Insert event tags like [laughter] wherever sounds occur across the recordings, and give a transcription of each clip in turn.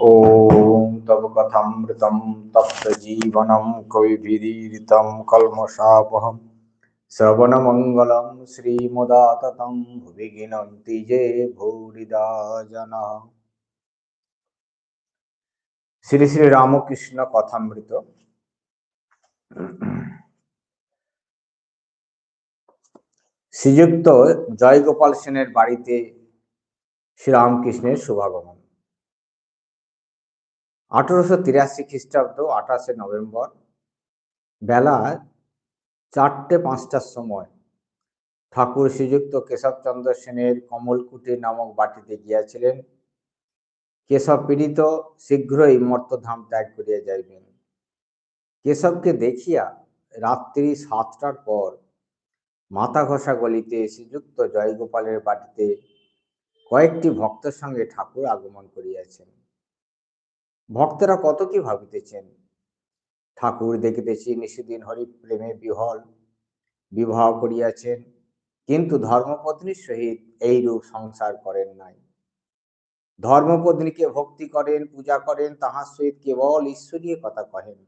ॐ तव कथामृतं तप्तजीवनं कविभिरीडितं कल्मषापहं श्रवणमङ्गलं श्रीमुदाततं भुवि गिनन्ति ये भूरिदा জনः শ্রী শ্রী রামকৃষ্ণ কথামৃত শ্রীযুক্ত জয়গোপাল সেনের বাড়িতে শ্রীরামকৃষ্ণের শুভাগমন। আঠারোশো তিরাশি খ্রিস্টাব্দ, আঠাশে নভেম্বর, বেলা চারটে পাঁচটার সময় ঠাকুর শ্রীযুক্ত কেশবচন্দ্র সেনের কমলকুটি নামক বাটিতে গিয়াছিলেন। কেশব পীড়িত শীঘ্রই মর্তধাম ত্যাগ করিয়া যাইবেন। কেশবকে দেখিয়া রাত্রি সাতটার পর মাথা ঘষা গলিতে শ্রীযুক্ত জয়গোপালের বাটিতে কয়েকটি ভক্তের সঙ্গে ঠাকুর আগমন করিয়াছেন। ভক্তরা কত কি ভাবিতেছেন? ঠাকুর দেখিতেছি নিশিদিন হরি প্রেমে বিহল, বিবাহ করিয়াছেন, কিন্তু ধর্মপত্নীর সহিত এইরূপ সংসার করেন নাই। ধর্মপত্নীকে ভক্তি করেন, পূজা করেন, তাহার সহিত কেবল ঈশ্বরীয় কথা কহেন।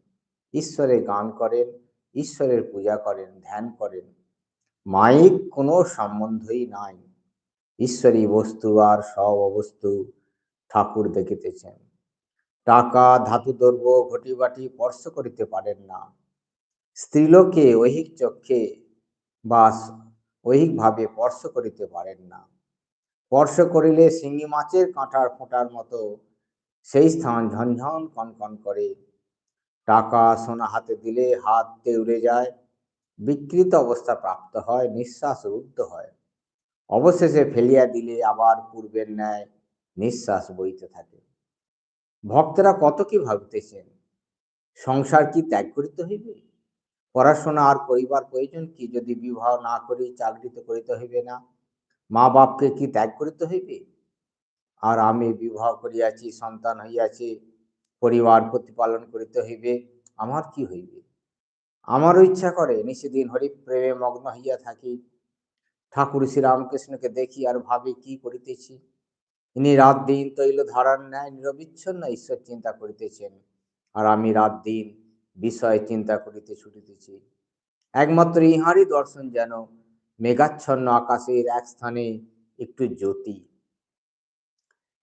ঈশ্বরে গান করেন, ঈশ্বরের পূজা করেন, ধ্যান করেন। মাইক কোনো সম্বন্ধই নাই। ঈশ্বরী বস্তু আর সব অবস্তু ঠাকুর দেখিতেছেন। টাকা, ধাতু, দ্রব্য ঘটি বাটি স্পর্শ করিতে পারেন না। স্ত্রীলোকে ঐহিক চক্ষে বা ঐহিকভাবে স্পর্শ করিতে পারেন না। স্পর্শ করিলে শিঙি মাছের কাঁটার ফোঁটার মতো সেই স্থান ঝনঝন কনকন করে। টাকা সোনা হাতে দিলে হাত উড়ে যায়। বিকৃত অবস্থা প্রাপ্ত হয়, নিঃশ্বাস রুদ্ধ হয়। অবশেষে ফেলিয়া দিলে আবার পূর্বের ন্যায় নিঃশ্বাস বইতে থাকে। ভক্তরা কত কি ভাবিতেছেন? সংসার কি ত্যাগ করিতে হইবে? পড়াশোনা আর করিবার প্রয়োজন কি? যদি বিবাহ না করি, চাকরি তো করিতে হইবে না। মা বাপকে কি ত্যাগ করিতে হইবে? আর আমি বিবাহ করিয়াছি, সন্তান হইয়াছি, পরিবার প্রতিপালন করিতে হইবে, আমার কি হইবে? আমারও ইচ্ছা করে, নিশিদিন হরি প্রেমে মগ্ন হইয়া থাকি। ঠাকুর শ্রীরামকৃষ্ণকে দেখি আর ভাবি কি করিতেছি? ইনি রাত দিন তৈল ধারার ন্যায় নিরবিচ্ছন্ন ঈশ্বর চিন্তা করিতেছেন আর আমি রাত দিন বিষয় চিন্তা করিতে ছুটিতেছি। একমাত্র ইহারই দর্শন যেন মেঘাচ্ছন্ন আকাশের এক স্থানে একটু জ্যোতি।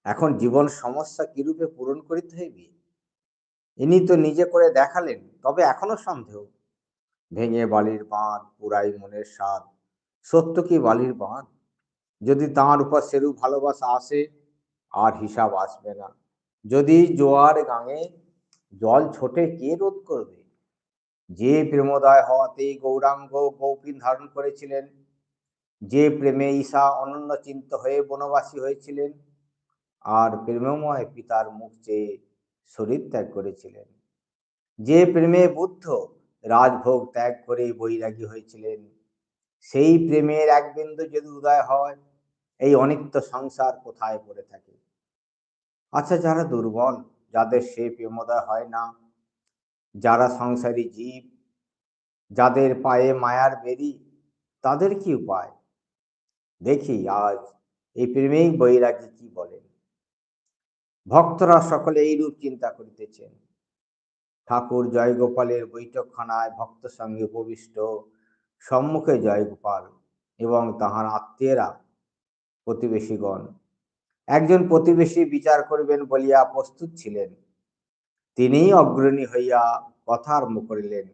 এখন জীবন সমস্যা কিরূপে পূরণ করিতে হইবে? ইনি তো নিজে করে দেখালেন, তবে এখনও সন্দেহ। ভেঙে বালির বাঁধ পুরাই মনের স্বাদ। সত্য কি বালির বাঁধ? যদি তাঁর উপর সেরু ভালোবাসা আসে, আর হিসাব আসবে না। যদি জোয়ার গাঙে জল ছোটে, কে রোধ করবে? যে প্রেমোদয় হওয়াতেই গৌরাঙ্গ কৌপিন ধারণ করেছিলেন, যে প্রেমে ঈশা অনন্য চিন্ত হয়ে বনবাসী হয়েছিলেন, আর প্রেমময় পিতার মুখ চেয়ে শরীর ত্যাগ করেছিলেন। যে প্রেমে বুদ্ধ রাজভোগ ত্যাগ করে বৈরাগী হয়েছিলেন সেই প্রেমের এক বিন্দু যদি উদয় হয়, এই অনিত্য সংসার কোথায় পড়ে থাকে? আচ্ছা যারা দুর্বল, যাদের সে প্রেমোদয় হয় না, যারা সংসারী জীব, যাদের পায়ে মায়ার বেরি তাদের কি উপায়? দেখি আজ এই প্রেমেই বৈরাগী কি বলেন? ভক্তরা সকলে এইরূপ চিন্তা করিতেছেন। ঠাকুর জয়গোপালের বৈঠকখানায় ভক্ত সঙ্গে উপবিষ্ট সম্মুখে জয়গোপাল এবং তাহার আত্মীয়রা প্রতিবেশীগণ। একজন প্রতিবেশী বিচার করিবেন বলিয়া প্রস্তুত ছিলেন। তিনি অগ্রণী হইয়া কথা আরম্ভ করিলেন।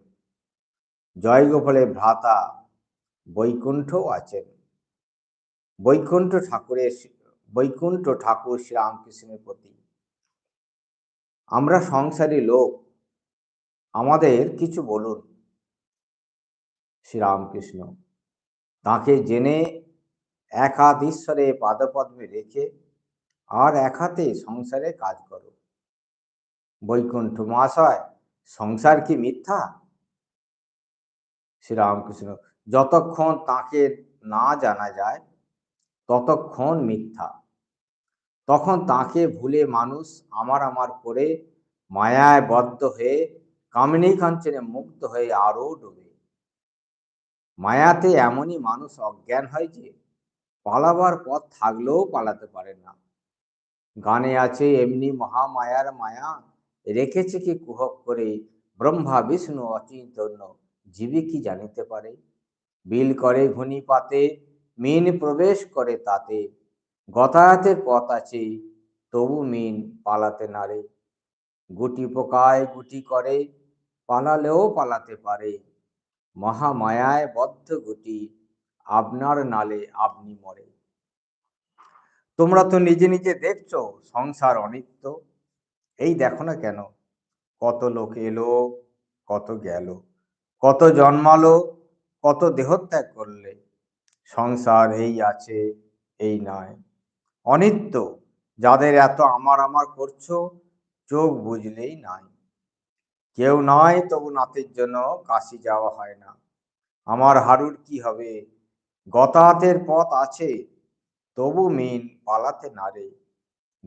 জয়গোপালের ভ্রাতা বৈকুণ্ঠ আছেন। বৈকুণ্ঠ ঠাকুরের বৈকুণ্ঠ ঠাকুর শ্রীরামকৃষ্ণের প্রতি। আমরা সংসারী লোক, আমাদের কিছু বলুন। শ্রীরামকৃষ্ণ। তাকে জেনে এক হাত ঈশ্বরে পাদপদ্মে রেখে আর এক হাতে সংসারে কাজ করো। বৈকুণ্ঠ মহাশয়, সংসার কি মিথ্যা? শ্রীরামকৃষ্ণ, যতক্ষণ তাকে না জানা যায়, ততক্ষণ মিথ্যা। তখন তাকে ভুলে মানুষ আমার আমার করে মায়ায় বদ্ধ হয়ে কামিনী কাঞ্চনে মুক্ত হয়ে আরও ডুবে। মায়াতে এমনই মানুষ অজ্ঞান হয় যে পালাবার পথ থাকলেও পালাতে পারে না। গানে আছে, এমনি মহামায়ার মায়া রেখেছে কি কুহক করে, ব্রহ্মা, বিষ্ণু অচিন্তন্য জীবে কি জানিতে পারে? বিল করে ঘুনি পাতে মিন প্রবেশ করে তাতে গতায়াতের পথ আছে, তবু মিন পালাতে নারে গুটি পোকায় গুটি করে, পালালেও পালাতে পারে। মহামায়ায় বদ্ধ গুটি আপনার নালে আপনি মরে। তোমরা তো নিজে নিজে দেখছ, সংসার অনিত্য। এই দেখো না কেন? কত লোক এলো, কত গেল, কত জন্মালো, কত দেহত্যাগ করলে। সংসার এই আছে, এই নয় অনিত্য, যাদের এত আমার আমার করছ, চোখ বুঝলেই নাই। কেউ নয় তবু নাতের জন্য কাশি যাওয়া হয় না। আমার হারুর কি হবে? গতাহাতের পথ আছে, তবু মিন পালাতে নারে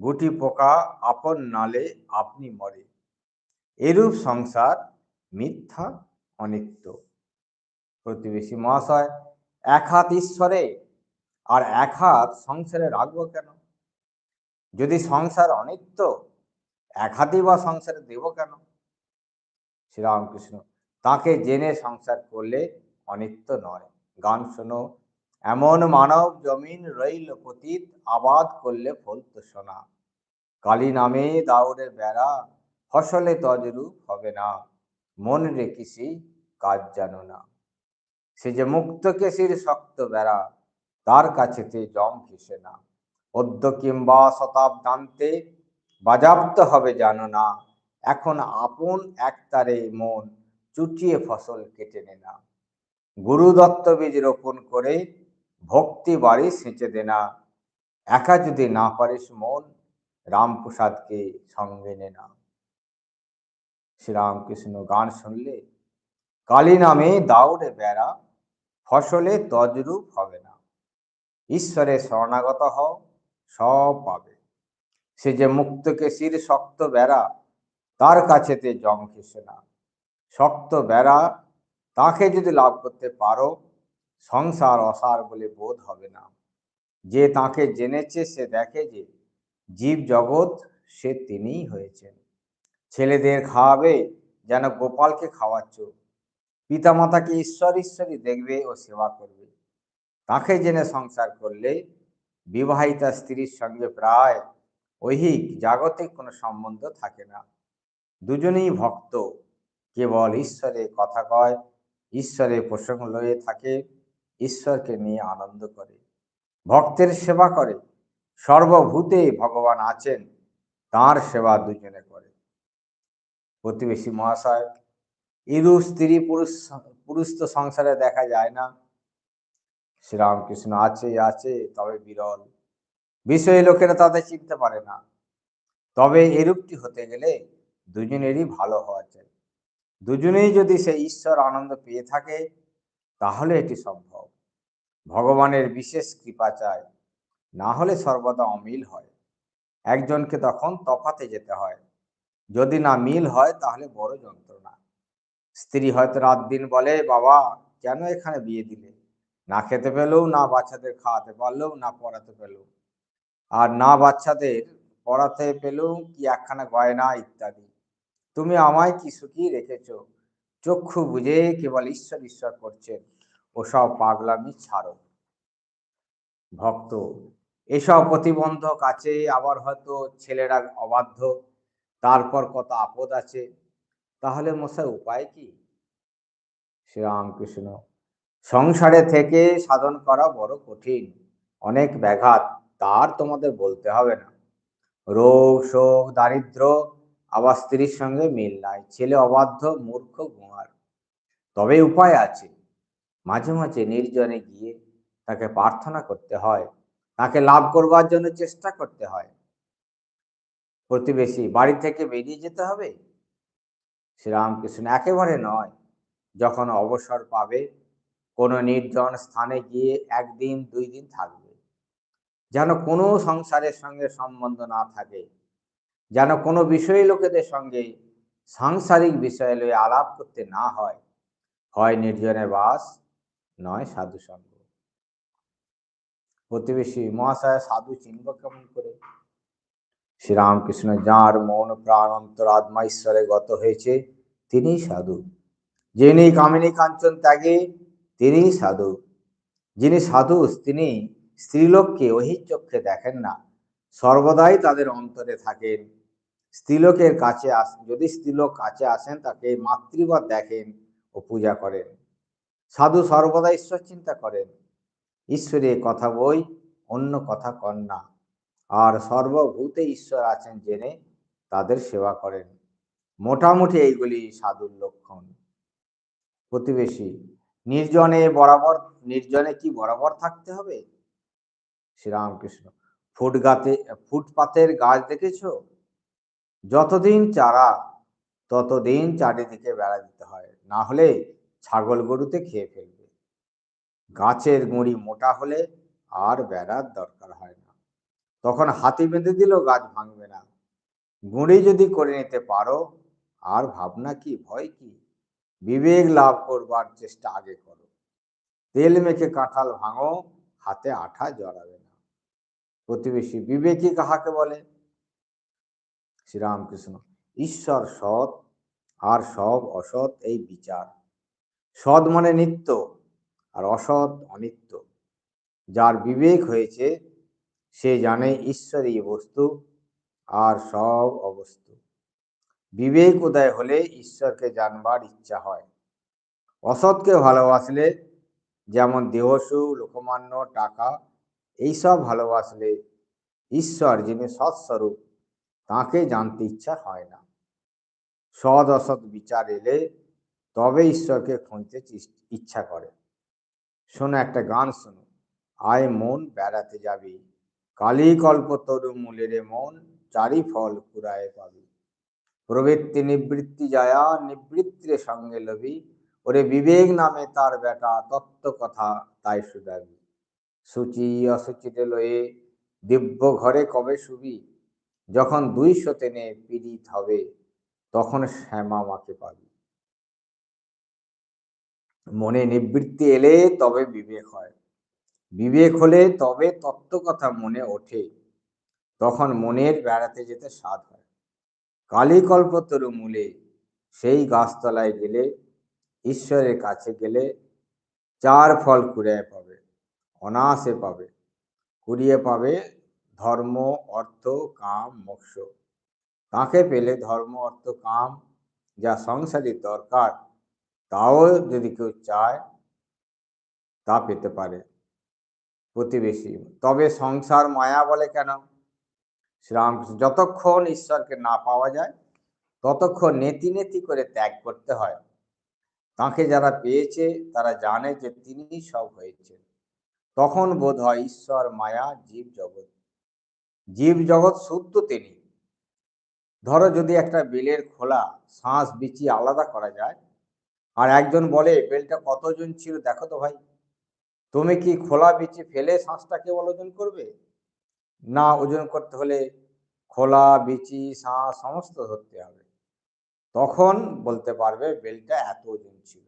গুটি পোকা আপন নালে আপনি মরে। এরূপ সংসার মিথ্যা অনিত্য। প্রতিবেশী মহাশয়, এক হাত ঈশ্বরে আর এক হাত সংসারে রাখব কেন? যদি সংসার অনিত্য, এক হাতই বা সংসারে দেব কেন? শ্রীরামকৃষ্ণ। তাকে জেনে সংসার করলে অনিত্য নয়। গান শোনো। এমন মানব জমিন রইল পতীত, আবাদ করলে ফলতো সোনা। কালী নামে দাউরের বেড়া, ফসলে তজরূপ হবে না। মন রেখেছি কাজ জানো না। সে যে মুক্ত কেশির শক্ত বেড়া, তার কাছেতে জম ঘেসে না। পদ্য কিংবা শতাব্দান্তে বাজাপ্ত হবে জানো না। এখন আপন একতারে মন চুটিয়ে ফসল কেটে নে না গুরু দত্ত বীজ রোপণ করে ভক্তি বাড়ি সেঁচে দে না একা যদি না পারিস মন, রামপ্রসাদকে সঙ্গে নে না শ্রীরামকৃষ্ণ গান শুনলে কালী নামে দাউড়ে বেড়া, ফসলে তজরূপ হবে না। ঈশ্বরে শরণাগত হও, সব পাবে। সে যে মুক্তকে শির শক্ত বেড়া তার কাছেতে জম খেসে না। শক্ত বেড়া, তাকে যদি লাভ করতে পারো, সংসার অসার বলে বোধ হবে না। যে তাকে জেনেছে, সে দেখে যে জীব জগৎ, সে তিনিই হয়েছেন। ছেলেদের খাওয়াবে, যেন গোপালকে খাওয়াচ্ছ। পিতামাতাকে ঈশ্বর ঈশ্বরই দেখবে ও সেবা করবে। তাকে জেনে সংসার করলে, বিবাহিতা স্ত্রীর সঙ্গে প্রায় ঐহিক, জাগতিক কোনো সম্বন্ধ থাকে না। দুজনেই ভক্ত। কেবল ঈশ্বরে কথা কয়, ঈশ্বরের প্রসঙ্গ লয়ে থাকে, ঈশ্বরকে নিয়ে আনন্দ করে। ভক্তের সেবা করে, সর্বভূতে ভগবান আছেন, তার সেবা দুজনে করে। প্রতিবেশী মহাশয়, ইরু স্ত্রী পুরুষ পুরুষ তো সংসারে দেখা যায় না। শ্রীরামকৃষ্ণ আছে আছে, তবে বিরল। বিষয় লোকেরা তাদের চিনতে পারে না। তবে এরূপটি হতে গেলে দুজনেরই ভালো হওয়া চাই। দুজনেই যদি সেই ঈশ্বর আনন্দ পেয়ে থাকে, তাহলে এটি সম্ভব। ভগবানের বিশেষ কৃপা চায় না হলে সর্বদা অমিল হয়। একজনকে তখন তফাতে যেতে হয়। যদি না মিল হয়, তাহলে বড় যন্ত্রণা। স্ত্রী হয়তো রাত দিন বলে, বাবা, কেন এখানে বিয়ে দিলে? না খেতে পেলেও না বাচ্চাদের খাওয়াতে পারলেও না পড়াতে পেলেও আর না বাচ্চাদের পড়াতে পেলেও কি একখানা গয়না, ইত্যাদি। তুমি আমায় কি সুখী রেখেছ? চক্ষু বুঝে কেবল ঈশ্বর ঈশ্বর করছেন ওসব পাগলামি ছাড়ো। ভক্ত, এসব প্রতিবন্ধক আছে, আবার হয়তো ছেলেরা অবাধ্য, তারপর কত আপদ আছে। তাহলে মশাই উপায় কি? শ্রীরামকৃষ্ণ, সংসারে থেকে সাধন করা বড় কঠিন। অনেক ব্যাঘাত, তার তোমাদের বলতে হবে না। রোগ, শোক, দারিদ্র আবার স্ত্রীর সঙ্গে মিল নাই। ছেলে অবাধ্য, মূর্খ গুঁয়ার তবে উপায় আছে। মাঝে মাঝে নির্জনে গিয়ে তাকে প্রার্থনা করতে হয়। তাকে লাভ করবার জন্য চেষ্টা করতে হয়। প্রতিবেশী, বাড়ি থেকে বেরিয়ে যেতে হবে? শ্রীরামকৃষ্ণ একেবারে নয়। যখন অবসর পাবে, কোনো নির্জন স্থানে গিয়ে একদিন, দুই দিন থাকবে। যেন কোনো সংসারের সঙ্গে সম্বন্ধ না থাকে। যেন কোনো বিষয় লোকেদের সঙ্গে সাংসারিক বিষয় লয়ে আলাপ করতে না হয়। হয় নির্জনে বাস, নয় সাধু সঙ্গ। প্রতিবেশী মহাশয় সাধু চিনব কেমন করে? শ্রীরামকৃষ্ণ যাঁর মন প্রাণ অন্তর আত্মা ঈশ্বরে গত হয়েছে তিনি সাধু। যিনি কামিনী কাঞ্চন ত্যাগে তিনি সাধু। যিনি সাধু, তিনি স্ত্রীলোককে চক্ষে দেখেন না। সর্বদাই তাদের অন্তরে থাকেন। স্ত্রীলোকের কাছে আস, যদি স্ত্রীলোক কাছে আসেন, তাকে মাতৃবৎ দেখেন ও পূজা করেন। সাধু সর্বদা ঈশ্বর চিন্তা করেন। ঈশ্বরে কথা বই, অন্য কথা কন না। আর সর্বভূতে ঈশ্বর আছেন জেনে তাদের সেবা করেন। মোটামুটি এইগুলি সাধুর লক্ষণ। প্রতিবেশী, নির্জনে বরাবর, নির্জনে কি বরাবর থাকতে হবে? শ্রীরামকৃষ্ণ, ফুটগাতে, ফুটপাতের গাছ দেখেছ? যতদিন চারা, ততদিন চারিদিকে বেড়া দিতে হয়। না হলে ছাগল গরুতে খেয়ে ফেলবে। গাছের গুঁড়ি মোটা হলে আর বেড়ার দরকার হয় না। তখন হাতি বেঁধে দিলেও গাছ ভাঙবে না। গুঁড়ি যদি করে নিতে পারো, আর ভাবনা কি, ভয় কি? বিবেক লাভ করবার চেষ্টা আগে করো। তেল মেখে কাঁঠাল ভাঙো, হাতে আঠা জড়াবে না। প্রতিবেশী বিবেকী কাহাকে বলে? শ্রীরামকৃষ্ণ। ঈশ্বর সৎ আর সব অসৎ এই বিচার। সৎ মানে নিত্য আর অসৎ অনিত্য। যার বিবেক হয়েছে, সে জানে ঈশ্বরই বস্তু আর সব অবস্তু। বিবেক উদয় হলে ঈশ্বরকে জানবার ইচ্ছা হয়। অসৎকে ভালোবাসলে যেমন দেহসু, লোকমান্য, টাকা, এইসব ভালোবাসলে ঈশ্বর যিনি সৎস্বরূপ তাকে জানতে ইচ্ছা হয় না। সৎ অসৎ বিচার এলে তবে ঈশ্বরকে খুঁজতে ইচ্ছা করে। শোনো, একটা গান শোনো। আয় মন বেড়াতে যাবি। কালী কল্প তরু মূলের মন চারি ফল কুড়ায় পাবি। প্রবৃত্তি নিবৃত্তি যায়া, নিবৃত্তির সঙ্গে লবি। ওরে বিবেক নামে তার বেটা তত্ত্ব কথা তাই শুধাবি। সূচি অসুচিতে লয়ে দিব্য ঘরে কবে শুবি? যখন দুই নে পীড়িত হবে, তখন শ্যামা মাকে পাবি। মনে নিবৃত্তি এলে তবে বিবেক হয়। বিবেক হলে তবে তত্ত্ব কথা মনে ওঠে। তখন মনের বেড়াতে যেতে স্বাদ হয়। কালীকল্পতরু মূলে সেই গাছতলায় গেলে, ঈশ্বরের কাছে গেলে চার ফল কুড়িয়ে পাবে, অনায়াসে পাবে, কুড়িয়ে পাবে ধর্ম, অর্থ, কাম, মোক্ষ। তাকে পেলে ধর্ম, অর্থ, কাম যা সংসারের দরকার, তাও যদি কেউ চায়, তা পেতে পারে প্রতিবেশী। তবে সংসার মায়া বলে কেন? শ্রীরামকৃষ্ণ, যতক্ষণ ঈশ্বরকে না পাওয়া যায়, ততক্ষণ নেতি নেতি করে ত্যাগ করতে হয়। তাকে যারা পেয়েছে, তারা জানে যে তিনি সব হয়েছে তখন বোধ হয় ঈশ্বর মায়া জীব জগৎ। জীব জগৎ শুদ্ধ তিনি। ধরো যদি একটা বেলের খোলা শ্বাস বিচি আলাদা করা যায়, আর একজন বলে বেলটা কতজন ছিল? দেখো তো ভাই। তুমি কি খোলা বিচি ফেলে শ্বাসটাকে ওজন করবে? না, ওজন করতে হলে খোলা বিচি শ্বাস সমস্ত ধরতে হবে। তখন বলতে পারবে, বেলটা এত ওজন ছিল।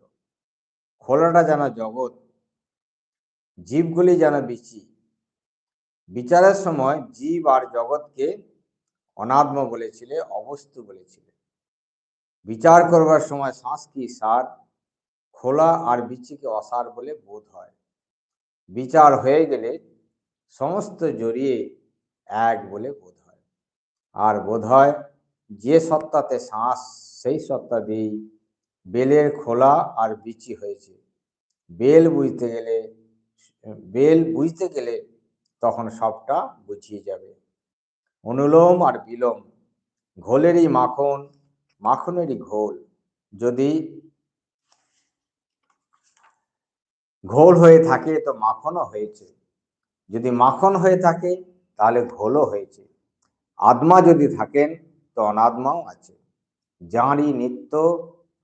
খোলাটা যেন জগৎ, জীবগুলি যেন বিচি বিচারের সময় জীব আর জগৎকে অনাত্ম বলেছিলে অবস্তু বলেছিলে। বিচার করবার সময় শ্বাস কি সার, খোলা আর বিচিকে অসার বলে বোধ হয়। বিচার হয়ে গেলে সমস্ত জড়িয়ে এক বলে বোধ হয়। আর বোধ হয় যে সত্তাতে শ্বাস, সেই সত্তা দিয়েই বেলের খোলা আর বিচি হয়েছে। বেল বুঝতে গেলে, বেল বুঝতে গেলে তখন সবটা বুঝিয়ে যাবে। অনুলোম আর বিলোম, ঘোলেরই মাখন, মাখনেরই ঘোল। যদি ঘোল হয়ে থাকে তো মাখনও হয়েছে। যদি মাখন হয়ে থাকে তাহলে ঘোলও হয়েছে। আত্মা যদি থাকেন তো অনাত্মাও আছে। যাঁরই নিত্য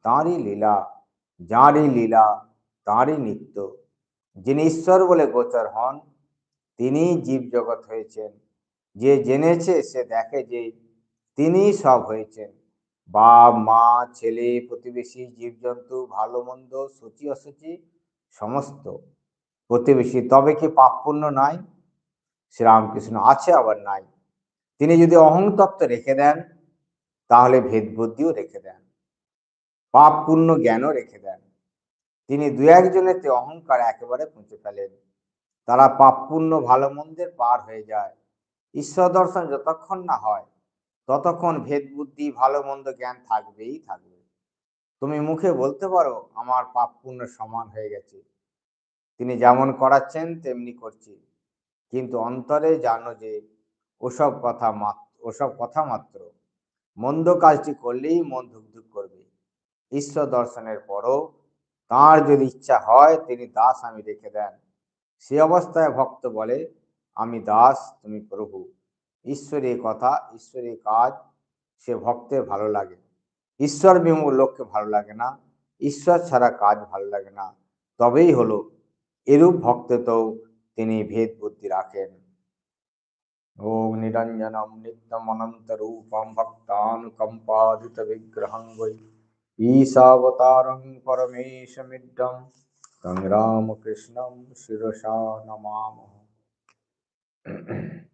তাঁরই লীলা, যাঁরই লীলা তাঁরই নিত্য। যিনি ঈশ্বর বলে গোচর হন তিনি জীব জগৎ হয়েছেন। যে জেনেছে, সে দেখে যে তিনি সব হয়েছেন। বাপ, মা, ছেলে, প্রতিবেশী, জীবজন্তু, ভালো, মন্দ, সূচি, অসুচি, সমস্ত প্রতিবেশী। তবে কি পাপ পুণ্য নাই? শ্রীরামকৃষ্ণ আছে, আবার নাই। তিনি যদি অহংতত্ত্ব রেখে দেন, তাহলে ভেদ বুদ্ধিও রেখে দেন। পাপ পুণ্য জ্ঞানও রেখে দেন। তিনি দু একজনেতে অহংকার একেবারে পুঁছে ফেলেন। তারা পাপ পুণ্য ভালো মন্দের পার হয়ে যায়। ঈশ্বর দর্শন যতক্ষণ না হয়, ততক্ষণ ভেদ বুদ্ধি, ভালো মন্দ জ্ঞান থাকবেই থাকবে। তুমি মুখে বলতে পারো, আমার পাপ পুণ্য সমান হয়ে গেছে। তিনি যেমন করাচ্ছেন, তেমনি করছি। কিন্তু অন্তরে জানো যে, ওসব কথা মাত্র ওসব কথা মাত্র। মন্দ কাজটি করলেই মন ধুকধুক করবে। ঈশ্বর দর্শনের পরও তার যদি ইচ্ছা হয়, তিনি দাস আমি রেখে দেন। সে অবস্থায় ভক্ত বলে, আমি দাস, তুমি প্রভু। ঈশ্বরের কথা ঈশ্বরের কাজ, সে ভক্তের ভালো লাগে। ঈশ্বর বিমুখ লোককে ভালো লাগে না, ঈশ্বর ছাড়া কাজ ভালো লাগে না। তবেই হলো, এরূপ ভক্তেতেও তিনি ভেদ বুদ্ধি রাখেন। ওম নিরঞ্জনম নিত্যম অনন্ত রূপম ভক্তানুকম্পাদিত বিগ্রহং বৈ। ঈশাবতারং পরমেশমিড্ডম तं रामकृष्णं शिरसा नमामः [clears throat]